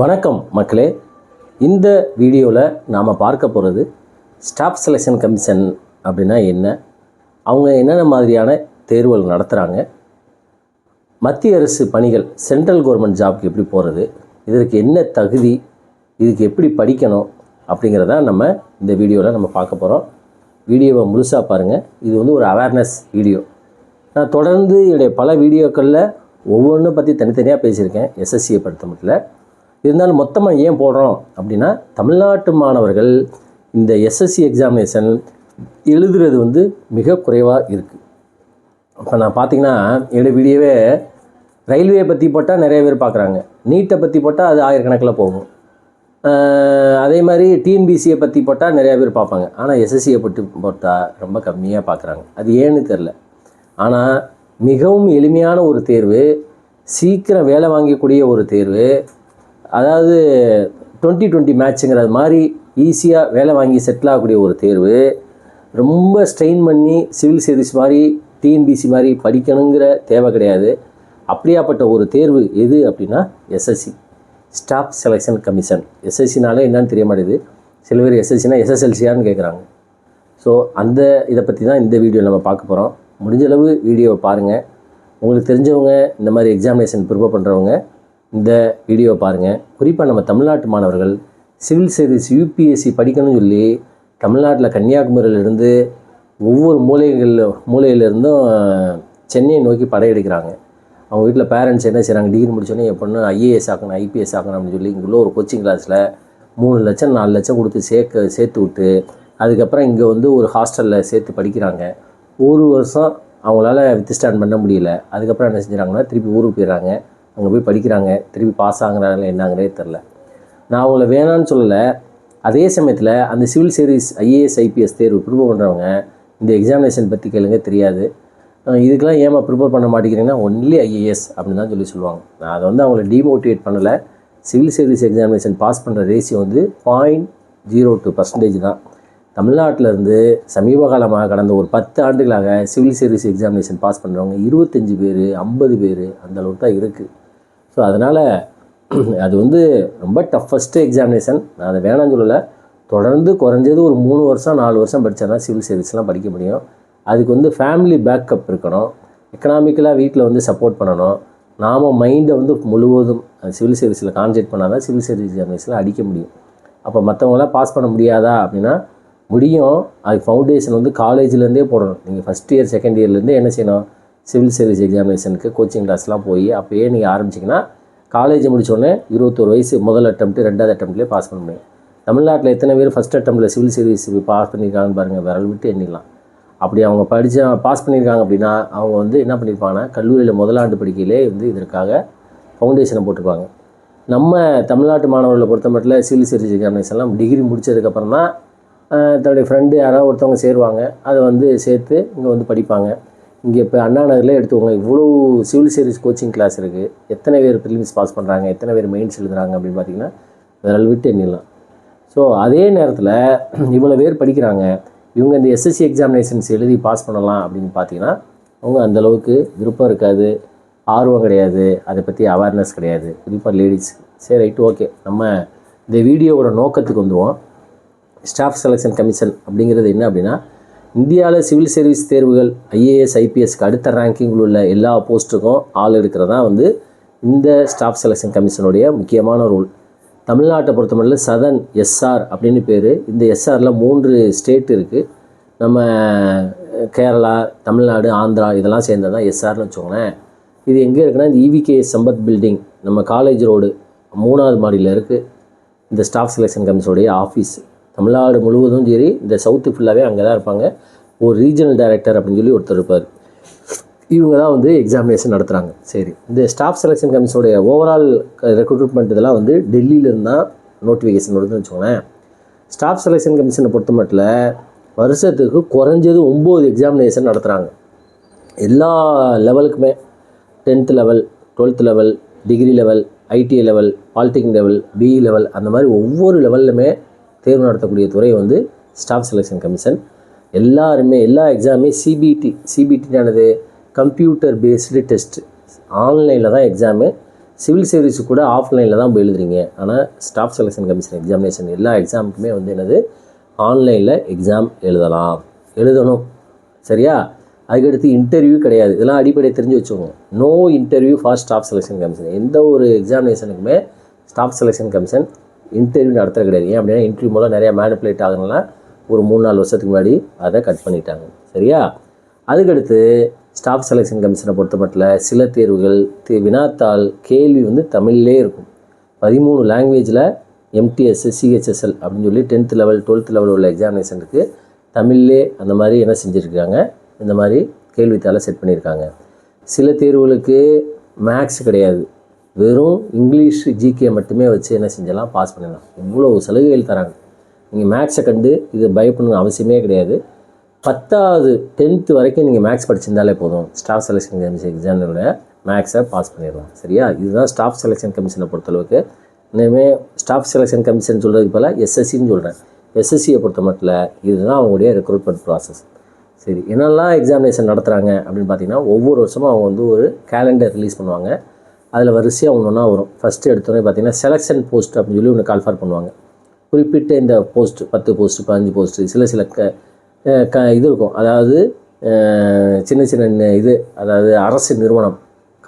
வணக்கம் மக்களே. இந்த வீடியோவில் நாம் பார்க்க போகிறது ஸ்டாஃப் செலெக்ஷன் கமிஷன் அப்படின்னா என்ன? அவங்க என்னென்ன மாதிரியான தேர்வுகள் நடத்துகிறாங்க மத்திய அரசு பணிகள் சென்ட்ரல் கவர்மெண்ட் ஜாப்க்கு எப்படி போகிறது இதற்கு என்ன தகுதி? இதுக்கு எப்படி படிக்கணும்? அப்படிங்கிறத நம்ம இந்த வீடியோவில் நம்ம பார்க்க போகிறோம் வீடியோவை முழுசாக பாருங்கள் இது வந்து ஒரு அவேர்னஸ் வீடியோ நான் தொடர்ந்து என்னுடைய பல வீடியோக்களில் ஒவ்வொன்றும் பற்றி தனித்தனியாக பேசியிருக்கேன். எஸ்எஸ்சியை பொறுத்த மட்டும் இருந்தாலும் மொத்தமாக ஏன் போடுறோம் அப்படின்னா தமிழ்நாட்டு மாணவர்கள் இந்த எஸ்எஸ்சி எக்ஸாமினேஷன் எழுதுறது வந்து மிக குறைவாக இருக்குது இப்போ நான் பார்த்தீங்கன்னா என்னுடைய வீடியோவே ரயில்வே பற்றி போட்டால் நிறைய பேர் பார்க்குறாங்க நீட்டை பற்றி போட்டால் அது ஆயிரக்கணக்கில் போகும். அதே மாதிரி டிஎன்பிசியை பற்றி போட்டால் நிறையா பேர் பார்ப்பாங்க ஆனால் எஸ்எஸ்சியை பற்றி போட்டால் ரொம்ப கம்மியாக பார்க்குறாங்க அது ஏன்னு தெரில ஆனால் மிகவும் எளிமையான ஒரு தேர்வு சீக்கிரம் வேலை வாங்கக்கூடிய ஒரு தேர்வு அதாவது டுவெண்ட்டி டுவெண்ட்டி மேட்ச்சுங்கிறது மாதிரி ஈஸியாக வேலை வாங்கி செட்டில் ஆகக்கூடிய ஒரு தேர்வு. ரொம்ப ஸ்ட்ரெயின் பண்ணி சிவில் சர்வீஸ் மாதிரி டிஎன்பிசி மாதிரி படிக்கணுங்கிற தேவை கிடையாது. அப்படியாப்பட்ட ஒரு தேர்வு எது அப்படின்னா எஸ்எஸ்சி ஸ்டாஃப் செலெக்ஷன் கமிஷன் எஸ்எஸ்சினாலே என்னன்னு தெரிய மாட்டேது சில பேர் எஸ்எஸ்சினா எஸ்எஸ்எல்சியான்னு கேட்குறாங்க ஸோ அந்த இதை பற்றி தான் இந்த வீடியோ நம்ம பார்க்க போகிறோம் முடிஞ்சளவு வீடியோவை பாருங்கள் உங்களுக்கு தெரிஞ்சவங்க இந்த மாதிரி எக்ஸாமினேஷன் ப்ரிப்பேர் பண்ணுறவங்க இந்த வீடியோ பாருங்கள் குறிப்பாக நம்ம தமிழ்நாட்டு மாணவர்கள் சிவில் சர்வீஸ் யூபிஎஸ்சி படிக்கணும்னு சொல்லி தமிழ்நாட்டில் கன்னியாகுமரியிலிருந்து ஒவ்வொரு மூலைகள் மூலையிலிருந்தும் சென்னையை நோக்கி படையெடுக்கிறாங்க. அவங்க வீட்டில் பேரண்ட்ஸ் என்ன செய்கிறாங்க டிகிரி முடிச்சோடனே என் பொண்ணு ஐஏஎஸ் ஆக்கணும் ஐபிஎஸ் ஆக்கணும் அப்படின்னு சொல்லி இங்குள்ள ஒரு கோச்சிங் கிளாஸில் மூணு லட்சம் நாலு லட்சம் கொடுத்து சேர்க்க சேர்த்து விட்டு அதுக்கப்புறம் இங்கே வந்து ஒரு ஹாஸ்டலில் சேர்த்து படிக்கிறாங்க. ஒரு வருஷம் அவங்களால வித் ஸ்டாண்ட் பண்ண முடியல. அதுக்கப்புறம் என்ன செஞ்சுறாங்கன்னா திருப்பி ஊருக்கு போயிடுறாங்க. அங்கே போய் படிக்கிறாங்க. திருப்பி பாஸ் ஆகுறாங்களா என்னங்கிறதே தெரில நான் அவங்கள வேணான்னு சொல்லலை. அதே சமயத்தில் அந்த சிவில் சர்வீஸ் ஐஏஎஸ் ஐபிஎஸ் தேர்வு ப்ரிப்பேர் பண்ணுறவங்க இந்த எக்ஸாமினேஷன் பற்றி கேளுங்க தெரியாது. இதுக்கெல்லாம் ஏமா ப்ரிப்பேர் பண்ண மாட்டேங்கிறீங்கன்னா ஒன்லி ஐஏஎஸ் அப்படின்னு தான் சொல்லி சொல்லுவாங்க. நான் அதை வந்து அவங்கள டிமோட்டிவேட் பண்ணலை. சிவில் சர்வீஸ் எக்ஸாமினேஷன் பாஸ் பண்ணுற ரேஷியோ வந்து பாயிண்ட் ஜீரோ டூ பர்சன்டேஜ் தான். தமிழ்நாட்டில் இருந்து சமீப காலமாக கடந்த ஒரு பத்து ஆண்டுகளாக சிவில் சர்வீஸ் எக்ஸாமினேஷன் பாஸ் பண்ணுறவங்க இருபத்தஞ்சி பேர் ஐம்பது பேர் அந்தளவுக்கு தான் இருக்குது ஸோ அதனால் அது வந்து ரொம்ப டஃபஸ்ட்டு எக்ஸாமினேஷன் நான் அதை வேணாம்னு சொல்லலை. தொடர்ந்து குறைஞ்சது ஒரு மூணு வருஷம் நாலு வருஷம் படித்தா தான் சிவில் சர்வீஸ்லாம் படிக்க முடியும். அதுக்கு வந்து ஃபேமிலி பேக்கப் இருக்கணும். எக்கனாமிக்கலாக வீட்டில் வந்து சப்போர்ட் பண்ணணும். நாம் மைண்டை வந்து முழுவதும் சிவில் சர்வீஸில் கான்சென்ட்ரேட் பண்ணால் தான் சிவில் சர்வீஸ் எக்ஸாமினேஷனில் அடிக்க முடியும். அப்போ மற்றவங்களாம் பாஸ் பண்ண முடியாதா அப்படின்னா முடியும். அது ஃபவுண்டேஷன் வந்து காலேஜ்லேருந்தே போடணும். நீங்கள் ஃபஸ்ட் இயர் செகண்ட் இயர்லேருந்தே என்ன செய்யணும்? சிவில் சர்வீஸ் எக்ஸாமினேஷனுக்கு கோச்சிங் கிளாஸ்லாம் போய் அப்போயே நீங்கள் ஆரம்பிச்சிங்கன்னா காலேஜ் முடித்தோடனே இருபத்தோரு வயசு முதல் அட்டம்ப்ட் ரெண்டாவது அட்டம்ப்ட்லேயே பாஸ் பண்ண முடியும். தமிழ்நாட்டில் எத்தனை பேர் ஃபஸ்ட் அட்டம்ப்டில் சிவில் சர்வீஸ் பாஸ் பண்ணியிருக்காங்கன்னு பாருங்கள் விரல் விட்டு எண்ணிடலாம். அப்படி அவங்க படித்த பாஸ் பண்ணியிருக்காங்க அப்படின்னா அவங்க வந்து என்ன பண்ணியிருப்பாங்கன்னா கல்லூரியில் முதலாண்டு படிக்கையிலே வந்து இதற்காக ஃபவுண்டேஷனை போட்டிருப்பாங்க. நம்ம தமிழ்நாட்டு மாணவர்களை பொறுத்த மட்டும் சிவில் சர்வீஸ் எக்ஸாமினேஷன்லாம் டிகிரி முடித்ததுக்கப்புறம் தான் தன்னுடைய ஃப்ரெண்டு யாராவது ஒருத்தவங்க சேருவாங்க அதை வந்து சேர்த்து இங்கே வந்து படிப்பாங்க. இங்கே இப்போ அண்ணா நகரில் எடுத்துக்கோங்க இவ்வளோ சிவில் சர்வீஸ் கோச்சிங் கிளாஸ் இருக்குது எத்தனை பேர் ப்ரிலிம்ஸ் பாஸ் பண்ணுறாங்க எத்தனை பேர் மெயின்ஸ் எழுதுறாங்க அப்படின்னு பார்த்தீங்கன்னா விரல் விட்டு எண்ணிடலாம். ஸோ அதே நேரத்தில் இவ்வளோ பேர் படிக்கிறாங்க இவங்க இந்த எஸ்எஸ்சி எக்ஸாமினேஷன்ஸ் எழுதி பாஸ் பண்ணலாம் அப்படின்னு பார்த்தீங்கன்னா அவங்க அந்தளவுக்கு விருப்பம் இருக்காது ஆர்வம் கிடையாது அதை பற்றி அவேர்னஸ் கிடையாது. குறிப்பாக லேடிஸ் சரி ரைட்டு ஓகே நம்ம இந்த வீடியோவோட நோக்கத்துக்கு வந்துடுவோம் ஸ்டாஃப் செலெக்ஷன் கமிஷன் அப்படிங்கிறது என்ன அப்படின்னா இந்தியாவில் சிவில் சர்வீஸ் தேர்வுகள் ஐஏஎஸ் ஐபிஎஸ்க்கு அடுத்த ரேங்கிங்கில் உள்ள எல்லா போஸ்ட்டுக்கும் ஆள் எடுக்கிறதா வந்து இந்த ஸ்டாஃப் செலெக்ஷன் கமிஷனுடைய முக்கியமான ரூல் தமிழ்நாட்டை பொறுத்தமட்டில் சதன் எஸ்ஆர் அப்படின்னு பேர். இந்த எஸ்ஆரில் மூன்று ஸ்டேட் இருக்குது நம்ம கேரளா தமிழ்நாடு ஆந்திரா இதெல்லாம் சேர்ந்தது தான் எஸ்ஆர்னு வச்சுக்கோங்களேன். இது எங்கே இருக்குன்னா இந்த இவிகே சம்பத் பில்டிங் நம்ம காலேஜ் ரோடு மூணாவது மாடியில் இருக்குது இந்த ஸ்டாஃப் செலெக்ஷன் கமிஷனுடைய ஆஃபீஸ் தமிழ்நாடு முழுவதும் சரி இந்த சவுத்து ஃபுல்லாகவே அங்கே தான் இருப்பாங்க. ஒரு ரீஜனல் டைரக்டர் அப்படின்னு சொல்லி ஒருத்தர் இருப்பார். இவங்க தான் வந்து எக்ஸாமினேஷன் நடத்துகிறாங்க சரி இந்த ஸ்டாஃப் செலெக்ஷன் கமிஷனுடைய ஓவரால் ரெக்ரூட்மெண்ட் இதெல்லாம் வந்து டெல்லியிலேருந்து தான் நோட்டிஃபிகேஷன் வருதுன்னு வச்சுக்கோங்களேன். ஸ்டாஃப் செலெக்ஷன் கமிஷனை பொறுத்த மட்டில் வருஷத்துக்கு குறைஞ்சது ஒம்பது எக்ஸாமினேஷன் நடத்துகிறாங்க எல்லா லெவலுக்குமே tenth level twelfth level degree level IT level polytechnic level BE level அந்த மாதிரி ஒவ்வொரு லெவல்லுமே தேர்வு நடத்தக்கூடிய துறை வந்து ஸ்டாஃப் செலெக்ஷன் கமிஷன் எல்லாருமே எல்லா எக்ஸாமே சிபிடி சிபிடினானது கம்ப்யூட்டர் பேஸ்டு டெஸ்ட் ஆன்லைனில் தான் எக்ஸாமு சிவில் சர்வீஸ் கூட ஆஃப்லைனில் தான் போய் எழுதுறீங்க. ஆனால் ஸ்டாஃப் செலெக்ஷன் கமிஷன் எக்ஸாமினேஷன் எல்லா எக்ஸாமுக்குமே வந்து என்னது? ஆன்லைனில் எக்ஸாம் எழுதலாம். எழுதணும். சரியா? அதுக்கடுத்து இன்டர்வியூ கிடையாது. இதெல்லாம் அடிப்படை தெரிஞ்சு வச்சுக்கோங்க. No interview for staff selection commission எந்த ஒரு எக்ஸாமினேஷனுக்குமே ஸ்டாஃப் செலெக்ஷன் கமிஷன் இன்டர்வியூ நடத்துறது கிடையாது. ஏன் அப்படின்னா இன்டர்வியூ மூலம் நிறையா மேனிப்புலேட் ஆகணும்னா ஒரு மூணு நாலு வருஷத்துக்கு முன்னாடி அதை கட் பண்ணிட்டாங்க. சரியா? அதுக்கடுத்து ஸ்டாஃப் செலெக்ஷன் கமிஷனை பொறுத்த மட்டும் சில தேர்வுகள் தே- வினாத்தாள் கேள்வி வந்து தமிழ்லே இருக்கும். பதிமூணு லாங்குவேஜில் எம்டிஎஸ் சிஹெச்எஸ்எல் அப்படின்னு சொல்லி டென்த் லெவல் டுவெல்த் லெவல் உள்ள எக்ஸாமினேஷனுக்கு தமிழ்லே அந்த மாதிரி என்ன செஞ்சுருக்காங்க? இந்த மாதிரி கேள்வித்தாளை செட் பண்ணியிருக்காங்க. சில தேர்வுகளுக்கு மேக்ஸ் கிடையாது. வெறும் இங்கிலீஷ் ஜிகே மட்டுமே வச்சு என்ன செஞ்சலாம்? பாஸ் பண்ணிடலாம். இவ்வளோ சலுகைகள் தராங்க. நீங்கள் மேக்ஸை கண்டு இது பயப்படணும்னு அவசியமே கிடையாது. பத்தாவது டென்த்து வரைக்கும் நீங்கள் மேக்ஸ் படிச்சிருந்தாலே போதும். ஸ்டாஃப் செலெக்ஷன் கமிஷன் எக்ஸாமோட மேக்ஸை பாஸ் பண்ணிடலாம். சரியா? இதுதான் ஸ்டாஃப் செலெக்ஷன் கமிஷனை பொறுத்தளவுக்கு. இனிமேல் ஸ்டாஃப் செலெக்ஷன் கமிஷன் சொல்கிறதுக்கு போல் எஸ்எஸ்சின்னு சொல்கிறேன் எஸ்எஸ்சியை பொறுத்த மட்டும் இதுதான் அவங்களுடைய ரெக்ரூட்மெண்ட் ப்ராசஸ் சரி என்னெல்லாம் எக்ஸாமினேஷன் நடத்துகிறாங்க அப்படின்னு பார்த்தீங்கன்னா ஒவ்வொரு வருஷமும் அவங்க வந்து ஒரு கேலண்டர் ரிலீஸ் பண்ணுவாங்க. அதில் வரிசையாக ஒன்று ஒன்றா வரும். ஃபஸ்ட்டு எடுத்தோடனே பார்த்தீங்கன்னா செலெக்ஷன் போஸ்ட் அப்படின்னு சொல்லி ஒன்று கால்ஃபார் பண்ணுவாங்க. குறிப்பிட்ட இந்த போஸ்ட் பத்து போஸ்ட் பதினஞ்சு போஸ்ட் சில சில க க இது இருக்கும். அதாவது சின்ன சின்ன இது அதாவது அரசு நிறுவனம்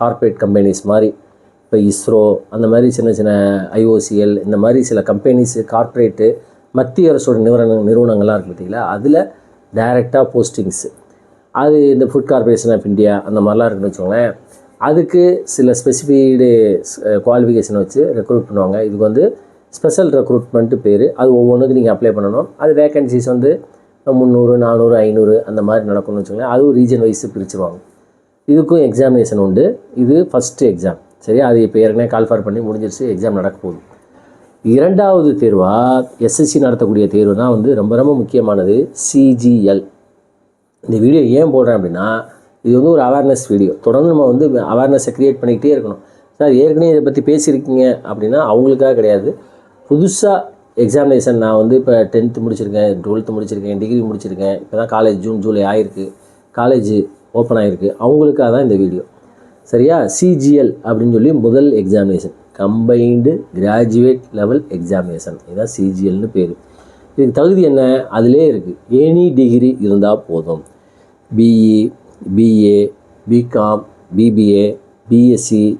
கார்ப்பரேட் கம்பெனிஸ் மாதிரி இப்போ இஸ்ரோ அந்த மாதிரி சின்ன சின்ன ஐஓசிஎல் இந்த மாதிரி சில கம்பெனிஸு கார்ப்பரேட்டு மத்திய அரசோட நிறுவன நிறுவனங்கள்லாம் இருக்குது பார்த்தீங்களா அதில் டைரெக்டாக போஸ்டிங்ஸு அது இந்த ஃபுட் கார்ப்பரேஷன் ஆஃப் இந்தியா அந்த மாதிரிலாம் இருக்குன்னு வச்சுக்கோங்களேன். அதுக்கு சில ஸ்பெசிஃபைடு குவாலிஃபிகேஷன் வச்சு ரெக்ரூட் பண்ணுவாங்க. இதுக்கு வந்து ஸ்பெஷல் ரெக்ரூட்மெண்ட்டு பேர். அது ஒவ்வொன்றுக்கு நீங்கள் அப்ளை பண்ணணும். அது வேக்கன்சிஸ் வந்து முந்நூறு நானூறு ஐநூறு அந்த மாதிரி நடக்கும்னு வச்சுக்கோங்களேன். அதுவும் ரீஜன் வைஸ் பிரிச்சுருவாங்க. இதுக்கும் எக்ஸாமினேஷன் உண்டு. இது ஃபஸ்ட்டு எக்ஸாம் சரி அது இப்போ ஏற்கனவே கால்ஃபார் பண்ணி முடிஞ்சிருச்சு. எக்ஸாம் நடக்க போகுது. இரண்டாவது தேர்வாக எஸ்எஸ்சி நடத்தக்கூடிய தேர்வு தான் வந்து ரொம்ப ரொம்ப முக்கியமானது சிஜிஎல் இந்த வீடியோ ஏன் போடுறேன் அப்படின்னா இது வந்து ஒரு அவேர்னஸ் வீடியோ தொடர்ந்து நம்ம வந்து அவேர்னஸை க்ரியேட் பண்ணிக்கிட்டே இருக்கணும். சார் ஏற்கனவே இதை பற்றி பேசியிருக்கீங்க அப்படின்னா அவங்களுக்காக கிடையாது. புதுசாக எக்ஸாமினேஷன் நான் வந்து இப்போ டென்த்து முடிச்சிருக்கேன் டுவெல்த்து முடிச்சிருக்கேன் டிகிரி முடிச்சிருக்கேன். இப்போ தான் காலேஜ் ஜூன் ஜூலை ஆயிருக்கு. காலேஜ் ஓப்பன் ஆகிருக்கு அவங்களுக்காக தான் இந்த வீடியோ சரியா? சிஜிஎல் அப்படின்னு சொல்லி முதல் examination combined graduate level examination இதுதான் சிஜிஎல்னு பேர். இதுக்கு தகுதி என்ன? அதிலே இருக்குது எனி டிகிரி இருந்தால் போதும். BE BA BCom BBA BSc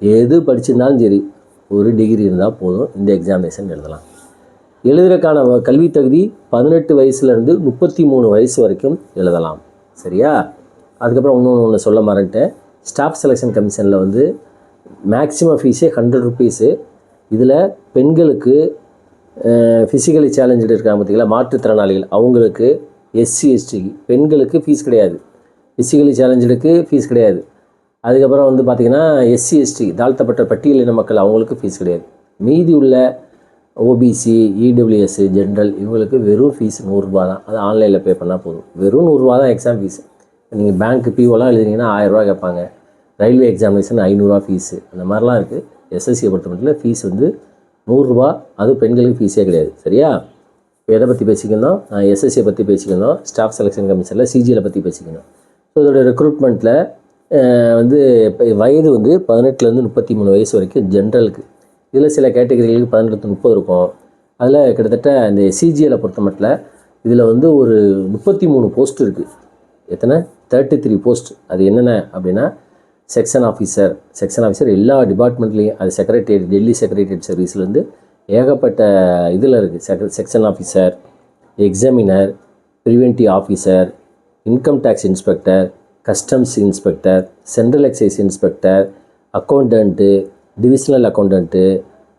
எது படிச்சிருந்தாலும் சரி ஒரு டிகிரி இருந்தால் போதும். இந்த எக்ஸாமினேஷன் எழுதலாம். எழுதுறதுக்கான வ- கல்வி தகுதி பதினெட்டு வயசுலேருந்து முப்பத்தி மூணு வயசு வரைக்கும் எழுதலாம். சரியா? அதுக்கப்புறம் இன்னொன்று ஒன்று சொல்ல மறந்துட்டேன். ஸ்டாஃப் செலெக்ஷன் கமிஷனில் வந்து மேக்ஸிமம் ஃபீஸே ஹண்ட்ரட் ருபீஸு இதில் பெண்களுக்கு ஃபிசிக்கலி சேலஞ்சு இருக்காங்க பார்த்தீங்களா மாற்றுத்திறனாளிகள். அவங்களுக்கு எஸ்சி எஸ்டி பெண்களுக்கு ஃபீஸ் கிடையாது. ஃபிசிக்கலி சேலஞ்சுக்கு ஃபீஸ் கிடையாது. அதுக்கப்புறம் வந்து பார்த்திங்கன்னா எஸ்சி எஸ்டி தாழ்த்தப்பட்ட பட்டியலின மக்கள் அவங்களுக்கு ஃபீஸ் கிடையாது. மீதி உள்ள ஓபிசி இடபிள்யூஎஸ் ஜென்ரல் இவங்களுக்கு வெறும் ஃபீஸ் நூறுரூபா தான். அது ஆன்லைனில் பே பண்ணால் போதும். வெறும் நூறுரூவா தான் எக்ஸாம் ஃபீஸ் நீங்கள் பேங்க்கு பிஓலாம் எழுதினீங்கன்னா ஆயிரரூவா கேட்பாங்க. ரயில்வே எக்ஸாமினேஷன் ஐநூறுரூவா ஃபீஸு அந்த மாதிரிலாம் இருக்குது எஸ்எஸ்சியை பொறுத்த மட்டும் ஃபீஸ் வந்து நூறுரூவா அது பெண்களுக்கு ஃபீஸே கிடையாது. சரியா? இப்போ எதை பற்றி பேசிக்கணும் எஸ்எஸ்சியை பற்றி பேசிக்கணும் ஸ்டாஃப் செலெக்ஷன் கமிஷனில் சிஜியில் பற்றி பேசிக்கணும் ஸோ இதோட ரெக்ரூட்மெண்ட்டில் வந்து இப்போ வயது வந்து பதினெட்டுலேருந்து முப்பத்தி மூணு வயசு வரைக்கும் ஜென்ரலுக்கு இதில் சில கேட்டகரிகளுக்கு பதினெட்டு முப்பது இருக்கும். அதில் கிட்டத்தட்ட இந்த சிஜிஎலை பொறுத்த மட்டில் இதில் வந்து ஒரு முப்பத்தி மூணு போஸ்ட் இருக்குது எத்தனை? தேர்ட்டி த்ரீ போஸ்ட் அது என்னென்ன அப்படின்னா செக்ஷன் ஆஃபீஸர் செக்ஷன் ஆஃபீஸர் எல்லா டிபார்ட்மெண்ட்லேயும் அது செக்ரட்டரியேட் டெல்லி செக்ரட்டரியேட் சர்வீஸ்லேருந்து ஏகப்பட்ட இதில் இருக்குது sec section officer examiner preventive officer income tax inspector customs inspector central excise inspector accountant divisional accountant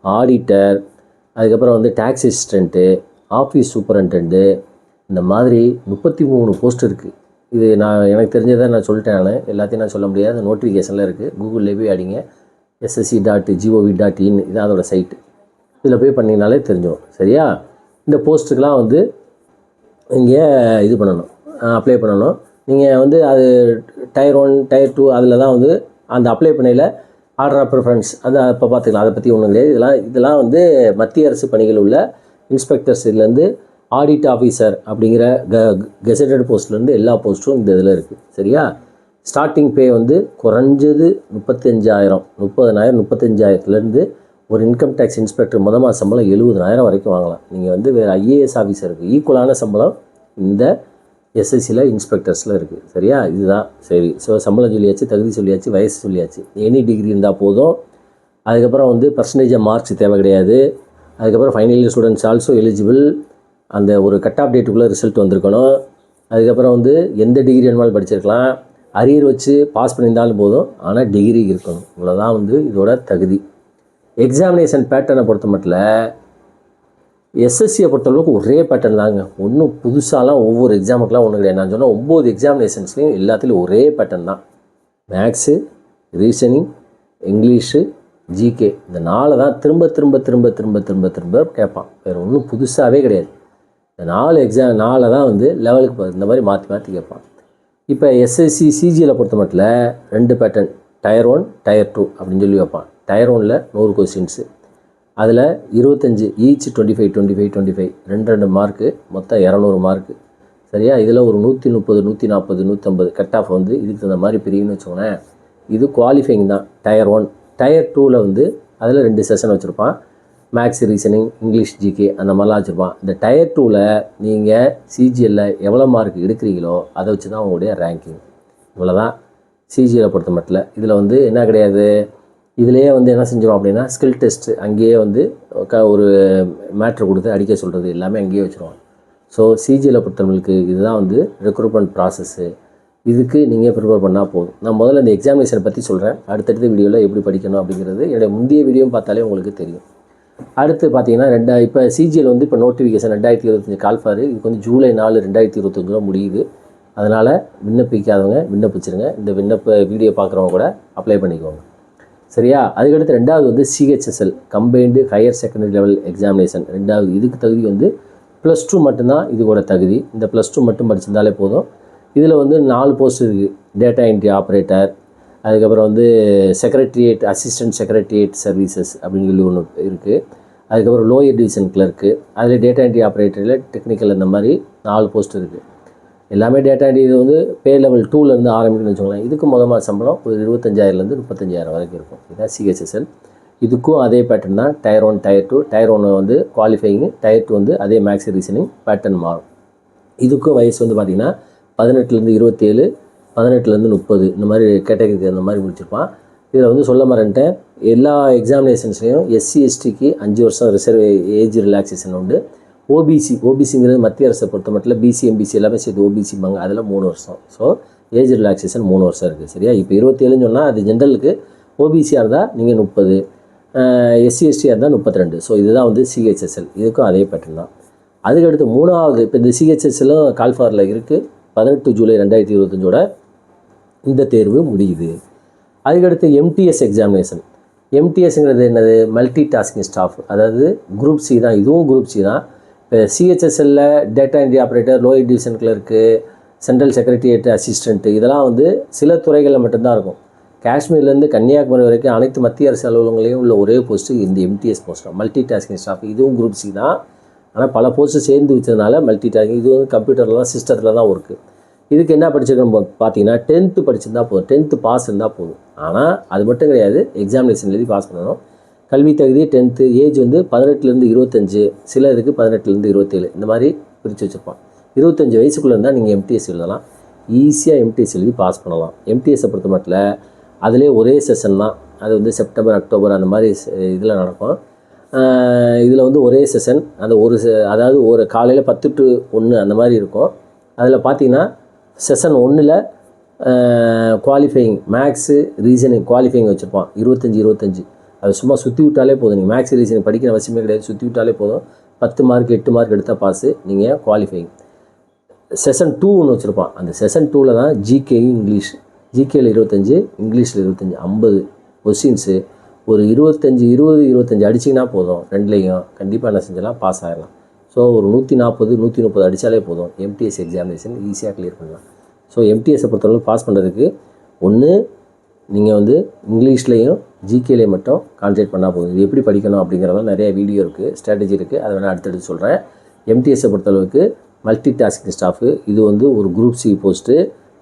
auditor அதுக்கப்புறம் வந்து டேக்ஸ் அசிஸ்டண்ட்டு ஆஃபீஸ் சூப்பரண்டெண்ட்டு இந்த மாதிரி முப்பத்தி மூணு போஸ்ட் இருக்குது இது நான் எனக்கு தெரிஞ்சதை நான் சொல்லிட்டேன் நான். எல்லாத்தையும் நான் சொல்ல முடியாது. நோட்டிஃபிகேஷனில் இருக்குது கூகுளில் போய் அடிங்க. SSC dot gov dot in இதான் அதோட சைட்டு. இதில் போய் பண்ணிங்கனாலே தெரிஞ்சிடும் சரியா? இந்த போஸ்ட்டுக்கெலாம் வந்து இங்கே இது பண்ணணும். அப்ளை பண்ணணும். நீங்கள் வந்து அது டயர் ஒன் டயர் டூ அதில் தான் வந்து அந்த அப்ளை பண்ணையில் ஆர்டர் ஆஃப் ப்ரிஃபரன்ஸ் அது அப்போ பார்த்துக்கலாம். அதை பற்றி ஒன்றும் கிடையாது இதெல்லாம் இதெல்லாம் வந்து மத்திய அரசு பணிகள் உள்ள இன்ஸ்பெக்டர்ஸ் இதுலேருந்து ஆடிட் ஆஃபீஸர் அப்படிங்கிற க கெசட்டட் போஸ்ட்லேருந்து எல்லா போஸ்ட்டும் இந்த இதில் இருக்குது சரியா? ஸ்டார்டிங் பே வந்து குறைஞ்சது முப்பத்தஞ்சாயிரம். முப்பதனாயிரம் முப்பத்தஞ்சாயிரத்துலேருந்து ஒரு இன்கம் டேக்ஸ் இன்ஸ்பெக்டர் மொதல் மாத சம்பளம் எழுபதனாயிரம் வரைக்கும் வாங்கலாம். நீங்கள் வந்து வேறு ஐஏஎஸ் ஆஃபீஸருக்கு ஈக்குவலான சம்பளம் இந்த எஸ்எஸ்சியில் இன்ஸ்பெக்டர்ஸில் இருக்குது சரியா? இதுதான். சரி. ஸோ சம்பளம் சொல்லியாச்சு தகுதி சொல்லியாச்சு வயசு சொல்லியாச்சு. எனி டிகிரி இருந்தால் போதும். அதுக்கப்புறம் வந்து பர்சன்டேஜாக மார்க்ஸ் தேவை கிடையாது. அதுக்கப்புறம் final year students also eligible அந்த ஒரு கட் ஆஃப் டேட்டுக்குள்ளே ரிசல்ட் வந்திருக்கணும். அதுக்கப்புறம் வந்து எந்த டிகிரி வேணுமாலும் படிச்சிருக்கலாம். அரியர் வச்சு பாஸ் பண்ணியிருந்தாலும் போதும். ஆனால் டிகிரி இருக்கணும். இவ்வளோதான் வந்து இதோட தகுதி. எக்ஸாமினேஷன் பேட்டர்னை பொறுத்த மட்டும் எஸ்எஸ்சியை பொறுத்தளவுக்கு ஒரே பேட்டர்ன் தாங்க. ஒன்றும் புதுசாலாம் ஒவ்வொரு எக்ஸாமுக்கெலாம் ஒன்றும் கிடையாது. நான் சொன்னால் ஒம்பது எக்ஸாமினேஷன்ஸ்லையும் எல்லாத்துலேயும் ஒரே பேட்டர்ன் தான். மேக்ஸு ரீசனிங் இங்கிலீஷு ஜிகே இந்த நாலு தான் திரும்ப திரும்ப திரும்ப திரும்ப திரும்ப திரும்ப கேட்பான். வேறு ஒன்றும் புதுசாகவே கிடையாது. இந்த நாலு எக்ஸாம் நாலை தான் வந்து லெவலுக்கு இந்த மாதிரி மாற்றி மாற்றி கேட்பான். இப்போ எஸ்எஸ்சி சிஜியில் பொறுத்த மட்டும் ரெண்டு pattern tier one tier two அப்படின்னு சொல்லி வைப்பான். டயர் ஒனில் நூறு கொஸ்டின்ஸு அதில் இருபத்தஞ்சி each twenty five twenty five twenty five ரெண்டு ரெண்டு மார்க்கு மொத்தம் இரநூறு மார்க்கு சரியா? இதில் ஒரு நூற்றி முப்பது நூற்றி நாற்பது நூற்றம்பது கட் ஆஃப் வந்து இதுக்கு தகுந்த மாதிரி பிரியும்னு வச்சுக்கோங்களேன். இது குவாலிஃபைங் தான். டயர் ஒன் டயர் டூவில் வந்து அதில் ரெண்டு செஷன் வச்சுருப்பான். மேக்ஸ் ரீசனிங் இங்கிலீஷ் ஜிகே அந்த மாதிரிலாம் வச்சுருப்பான். இந்த டயர் டூவில் நீங்கள் சிஜிஎல்ல எவ்வளோ மார்க் எடுக்கிறீங்களோ அதை வச்சு தான் உங்களுடைய ரேங்கிங் இவ்வளோ தான் சிஜியில் பொறுத்த மட்டும் இதில் வந்து என்ன கிடையாது? இதுலேயே வந்து என்ன செஞ்சிடும் அப்படின்னா ஸ்கில் டெஸ்ட் அங்கேயே வந்து க ஒரு மேட்ரு கொடுத்து அடிக்க சொல்கிறது எல்லாமே அங்கேயே வச்சுருவாங்க. ஸோ சிஜியில் பொறுத்தவங்களுக்கு இதுதான் வந்து ரெக்ரூட்மெண்ட் ப்ராசஸ்ஸு இதுக்கு நீங்கள் ப்ரிப்பேர் பண்ணால் போதும். நான் முதல்ல இந்த எக்ஸாமினேஷனை பற்றி சொல்கிறேன் அடுத்தடுத்த வீடியோவில் எப்படி படிக்கணும் அப்படிங்கிறது என்னுடைய முந்தைய வீடியோ பார்த்தாலே உங்களுக்கு தெரியும். அடுத்து பார்த்தீங்கன்னா ரெண்டா இப்போ சிஜிஎல் வந்து இப்போ நோட்டிஃபிகேஷன் ரெண்டாயிரத்தி இருபத்தஞ்சி கால்ஃபாரு இதுக்கு வந்து ஜூலை நாலு ரெண்டாயிரத்தி இருபத்தஞ்சில் முடியுது. அதனால் விண்ணப்பிக்காதவங்க விண்ணப்பிச்சிருங்க. இந்த விண்ணப்ப வீடியோ பார்க்குறவங்க கூட அப்ளை பண்ணிக்கோங்க. சரியா? அதுக்கடுத்து ரெண்டாவது வந்து CHSL combined higher secondary level examination ரெண்டாவது இதுக்கு தகுதி வந்து ப்ளஸ் டூ மட்டும்தான் இதுக்கூட தகுதி. இந்த ப்ளஸ் டூ மட்டும் படிச்சிருந்தாலே போதும். இதில் வந்து நாலு போஸ்ட் இருக்குது டேட்டா என்ட்ரி ஆப்ரேட்டர் அதுக்கப்புறம் வந்து செக்ரட்டரியேட் அசிஸ்டன்ட் செக்ரட்டரியேட் சர்வீசஸ் அப்படின்னு சொல்லி ஒன்று இருக்குது அதுக்கப்புறம் லோயர் டிவிஷன் கிளர்க்கு அதில் டேட்டா என்ட்ரி ஆப்ரேட்டரில் டெக்னிக்கல் இந்த மாதிரி நாலு போஸ்ட் இருக்குது எல்லாமே டேட்டா என்ட்ரி இது வந்து பே லெவல் டூலேருந்து ஆரம்பிக்கணும்னு வச்சுக்கோங்களேன். இதுக்கு முதல் சம்பளம் ஒரு இருபத்தஞ்சாயிரம்லேருந்து முப்பத்தஞ்சாயிரம் வரைக்கும் இருக்கும். இதுதான் சிஹெச்எஸ்எல் இதுக்கும் அதே பேட்டர்ன் தான் tier one tier two tier ஒன்று வந்து குவாலிஃபைங்கு டயர் டூ வந்து அதே மேக்ஸ் ரீசனிங் பேட்டர்ன் மாறும். இதுக்கும் வயசு வந்து பார்த்திங்கன்னா பதினெட்டுலேருந்து இருபத்தேழு பதினெட்டுலேருந்து முப்பது இந்த மாதிரி கேட்டகரிக்கு அந்த மாதிரி முடிச்சிருப்பான். இதில் வந்து சொல்ல மறந்துட்டேன். எல்லா எக்ஸாமினேஷன்ஸ்லையும் எஸ்சி எஸ்டிக்கு அஞ்சு வருஷம் ரிசர்வ் ஏஜ் ரிலாக்ஸேஷன் உண்டு. ஓபிசி ஓபிசிங்கிறது மத்திய அரசை பொறுத்த மட்டும் பிசி எம்பிசி எல்லாமே சேர்த்து ஓபிசிம்பாங்க அதில் மூணு வருஷம். ஸோ ஏஜ் ரிலாக்ஸேஷன் மூணு வருஷம் இருக்குது சரியா? இப்போ இருபத்தேழுன்னு சொன்னால் அது ஜென்ரலுக்கு ஓபிசியாக இருந்தால் நீங்கள் முப்பது எஸ்சி எஸ்டியாக இருந்தால் முப்பத்தி ரெண்டு ஸோ இதுதான் வந்து சிஹெச்எஸ்எல் இதுக்கும் அதே பேட்டர்ன் தான். அதுக்கடுத்து மூணாவது இப்போ இந்த சிஹெச்எஸ்எல்லும் கால்ஃபாரில் இருக்குது பதினெட்டு ஜூலை ரெண்டாயிரத்தி இருபத்தஞ்சோட இந்த தேர்வு முடியுது. அதுக்கடுத்து எம்டிஎஸ் எக்ஸாமினேஷன் எம்டிஎஸ்ங்கிறது என்னது? மல்டி டாஸ்கிங் ஸ்டாஃப் அதாவது குரூப் சி தான். இதுவும் குரூப் சி தான். இப்போ சிஹெச்எஸ்எல்ல data entry operator lower division clerk central secretariat assistant இதெல்லாம் வந்து சில துறைகளில் மட்டும்தான் இருக்கும். காஷ்மீர்லேருந்து கன்னியாகுமரி வரைக்கும் அனைத்து மத்திய அரசு அலுவலகங்களையும் உள்ள ஒரே போஸ்ட்டு இந்த எம்டிஎஸ் போஸ்ட் தான். மல்டி டாஸ்கிங் ஸ்டாஃப் இதுவும் குரூப் சி தான். ஆனால் பல போஸ்ட்டு சேர்ந்து வச்சதுனால மல்டி டாஸ்கிங் இது வந்து கம்ப்யூட்டரில் தான் சிஸ்டத்தில் தான் ஒர்க்கு இதுக்கு என்ன படிச்சிருக்கணும் பார்த்தீங்கன்னா டென்த்து படிச்சிருந்தால் போதும். டென்த்து பாஸ் இருந்தால் போதும். ஆனால் அது மட்டும் கிடையாது எக்ஸாமினேஷன் எழுதி பாஸ் பண்ணணும். கல்வி தகுதி டென்த்து ஏஜ் வந்து பதினெட்டுலேருந்து இருபத்தஞ்சு சில இதுக்கு பதினெட்டுலேருந்து இருபத்தேழு. இந்த மாதிரி பிரித்து வச்சுருப்பான். இருபத்தஞ்சு வயசுக்குள்ளே இருந்தால் நீங்கள் எம்டிஎஸ் எழுதலாம். ஈஸியாக எம்டிஎஸ் எழுதி பாஸ் பண்ணலாம். எம்டிஎஸை பொறுத்த மட்டும் அதிலே ஒரே செஷன் தான். அது வந்து செப்டம்பர் அக்டோபர் அந்த மாதிரி இதில் நடக்கும். இதில் வந்து ஒரே செஷன் அந்த ஒரு அதாவது ஒரு காலையில் பத்து டு ஒன்று அந்த மாதிரி இருக்கும். அதில் பார்த்தீங்கன்னா செஷன் ஒன்றில் குவாலிஃபையிங் மேக்ஸு ரீசனிங் குவாலிஃபையிங் வச்சுருப்பான். இருபத்தஞ்சி இருபத்தஞ்சி. அது சும்மா சுற்றி விட்டாலே போதும். நீங்கள் மேக்ஸ் ரீசனிங் படிக்கிற அவசியமே கிடையாது. சுற்றி விட்டாலே போதும். பத்து மார்க் எட்டு மார்க் எடுத்தால் பாஸு நீங்கள் குவாலிஃபைங் செஷன் டூ ஒன்று வச்சுருப்பான். அந்த செஷன் டூவில் தான் ஜிகே இங்கிலீஷ். ஜிகேயில் இருபத்தஞ்சி இங்கிலீஷில் இருபத்தஞ்சி ஐம்பது கொஸ்டின்ஸு ஒரு இருபத்தஞ்சி இருபது இருபத்தஞ்சி அடிச்சிங்கன்னா போதும். ரெண்டுலேயும் கண்டிப்பாக என்ன செஞ்சலாம் பாஸ் ஆகிடலாம் ஸோ ஒரு நூற்றி நாற்பது நூற்றி முப்பது அடித்தாலே போதும். எம்டிஎஸ் எக்ஸாமினேஷன் ஈஸியாக கிளியர் பண்ணலாம். ஸோ எம்டிஎஸை பொறுத்தளவு பாஸ் பண்ணுறதுக்கு ஒன்று நீங்கள் வந்து இங்கிலீஷ்லேயும் ஜிகேலே மட்டும் கான்சன்ட்ரேட் பண்ணால் போதும். இது எப்படி படிக்கணும் அப்படிங்கிறதும் நிறைய வீடியோ இருக்குது ஸ்ட்ராட்டஜி இருக்குது அதை வேணால் அடுத்தடுத்து சொல்கிறேன் எம்டிஎஸை பொறுத்தளவுக்கு மல்டி டாஸ்கிங் ஸ்டாஃபு இது வந்து ஒரு குரூப் சி போஸ்ட்டு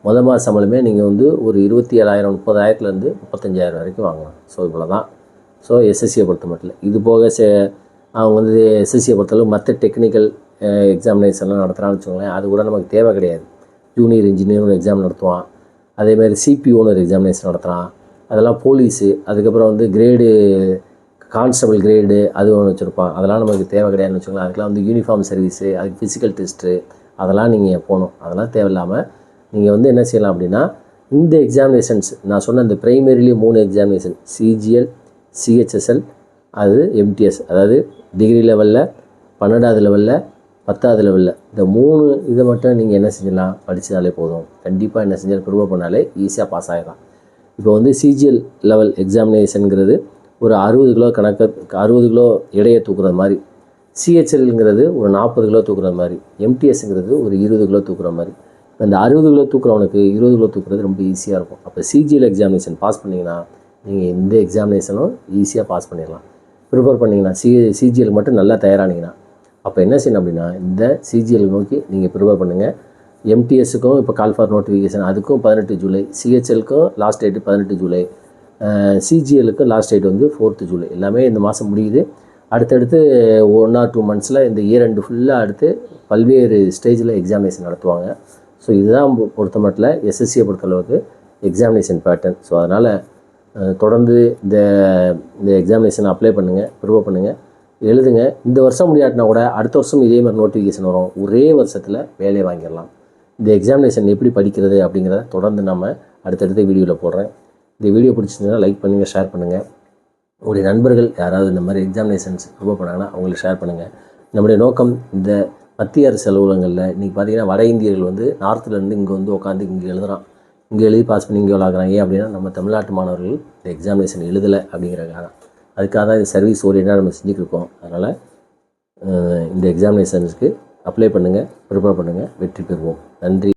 மொதல் மாத சம்பளமே நீங்கள் வந்து ஒரு இருபத்தி ஏழாயிரம் முப்பதாயிரத்துலேருந்து முப்பத்தஞ்சாயிரம் வரைக்கும் வாங்கலாம். ஸோ இவ்வளோ தான் ஸோ எஸ்எஸ்சியை பொறுத்த மட்டும் இது போக சே அவங்க வந்து எஸ்எஸ்சியை பொறுத்தளவு மற்ற டெக்னிக்கல் எக்ஸாமினேஷன்லாம் நடத்துகிறான்னு வச்சுக்கோங்களேன் அது கூட நமக்கு தேவை கிடையாது. ஜூனியர் இன்ஜினியர் ஒரு எக்ஸாம் நடத்துவான். அதேமாதிரி சிபிஓன்னு ஒரு எக்ஸாமினேஷன் நடத்துகிறான் அதெல்லாம் போலீஸு அதுக்கப்புறம் வந்து கிரேடு கான்ஸ்டபிள் கிரேடு அது ஒன்று வச்சுருப்பான். அதெல்லாம் நமக்கு தேவை கிடையாதுன்னு வச்சுக்கலாம் அதுக்கெலாம் வந்து யூனிஃபார்ம் சர்வீஸு அதுக்கு ஃபிசிக்கல் டெஸ்ட்டு அதெல்லாம் நீங்கள் போகணும். அதெல்லாம் தேவையில்லாமல் நீங்கள் வந்து என்ன செய்யலாம் அப்படின்னா இந்த எக்ஸாமினேஷன்ஸ் நான் சொன்ன இந்த ப்ரைமரிலேயே மூணு எக்ஸாமினேஷன் சிஜிஎல் சிஹெச்எஸ்எல் அது எம்டிஎஸ் அதாவது டிகிரி லெவலில் பன்னெண்டாவது லெவலில் பத்தாவது லெவலில் இந்த மூணு இதை மட்டும் நீங்கள் என்ன செஞ்சலாம் படித்தாலே போதும். கண்டிப்பாக என்ன செஞ்சால் ப்ரூவ் பண்ணாலே ஈஸியாக பாஸ் ஆகிடலாம் இப்போ வந்து சிஜிஎல் லெவல் எக்ஸாமினேஷனுங்கிறது ஒரு அறுபது கிலோ கணக்கு அறுபது கிலோ எடையை தூக்குறது மாதிரி. சிஹெச்எல்ங்கிறது ஒரு நாற்பது கிலோ தூக்குற மாதிரி. எம்டிஎஸ்ங்கிறது ஒரு இருபது கிலோ தூக்குற மாதிரி. இப்போ இந்த அறுபது கிலோ தூக்குறவனுக்கு இருபது கிலோ தூக்குறது ரொம்ப ஈஸியாக இருக்கும். அப்போ சிஜிஎல் எக்ஸாமினேஷன் பாஸ் பண்ணிங்கன்னா நீங்கள் இந்த எக்ஸாமினேஷனும் ஈஸியாக பாஸ் பண்ணிடலாம். ப்ரிப்பேர் பண்ணிங்கன்னா சி சிஜிஎல் மட்டும் நல்லா தயாரானீங்கன்னா அப்போ என்ன செய்யணும் அப்படின்னா இந்த சிஜிஎல் நோக்கி நீங்கள் ப்ரிப்பேர் பண்ணுங்கள் எம்டிஎஸுக்கும் இப்போ கால் ஃபார் நோட்டிஃபிகேஷன் அதுக்கும் பதினெட்டு ஜூலை. சிஹெச்எலுக்கும் லாஸ்ட் டேட்டு பதினெட்டு ஜூலை. சிஜிஎலுக்கு லாஸ்ட் டேட் வந்து ஃபோர்த்து ஜூலை. எல்லாமே இந்த மாதம் முடியுது. அடுத்தடுத்து ஒன் ஆர் டூ மந்த்ஸில் இந்த இயர் ரெண்டு ஃபுல்லாக அடுத்து பல்வேறு ஸ்டேஜில் எக்ஸாமினேஷன் நடத்துவாங்க. ஸோ இதுதான் பொறுத்த மட்டும் எஸ்எஸ்சியை பொறுத்தளவுக்கு எக்ஸாமினேஷன் பேட்டர்ன் ஸோ அதனால் தொடர்ந்து இந்த இந்த எக்ஸாமினேஷன் அப்ளை பண்ணுங்கள் ப்ரிப்பேர் பண்ணுங்கள் எழுதுங்க. இந்த வருஷம் முடியாட்டினா கூட அடுத்த வருஷம் இதே மாதிரி நோட்டிஃபிகேஷன் வரும். ஒரே வருஷத்தில் வேலையை வாங்கிடலாம். இந்த எக்ஸாமினேஷன் எப்படி படிக்கிறது அப்படிங்கிறத தொடர்ந்து நம்ம அடுத்தடுத்த வீடியோவில் போடுறேன். இந்த வீடியோ பிடிச்சிருந்ததுன்னா லைக் பண்ணுங்கள் ஷேர் பண்ணுங்கள் உங்களுடைய நண்பர்கள் யாராவது இந்த மாதிரி எக்ஸாமினேஷன்ஸ் ப்ரிப்பேர் பண்ணாங்கன்னா அவங்களுக்கு ஷேர் பண்ணுங்கள் நம்முடைய நோக்கம் இந்த மத்திய அரசு அலுவலகங்களில் இன்றைக்கி பார்த்தீங்கன்னா வட இந்தியர்கள் வந்து நார்த்துலேருந்து இங்கே வந்து உட்காந்து இங்கே எழுதுறான். இங்கே எழுதி பாஸ் பண்ணி இங்கே ஆகிறாங்க? ஏன் அப்படின்னா நம்ம தமிழ்நாட்டு மாணவர்கள் இந்த எக்ஸாமினேஷன் எழுதலை அப்படிங்கிறதுக்காக அதுக்காக தான் இந்த சர்வீஸ் ஓரியண்டாக நம்ம செஞ்சுட்டு இருக்கோம். அதனால் இந்த எக்ஸாமினேஷன்ஸ்க்கு அப்ளை பண்ணுங்கள் ப்ரிப்பேர் பண்ணுங்கள் வெற்றி பெறுவோம். நன்றி.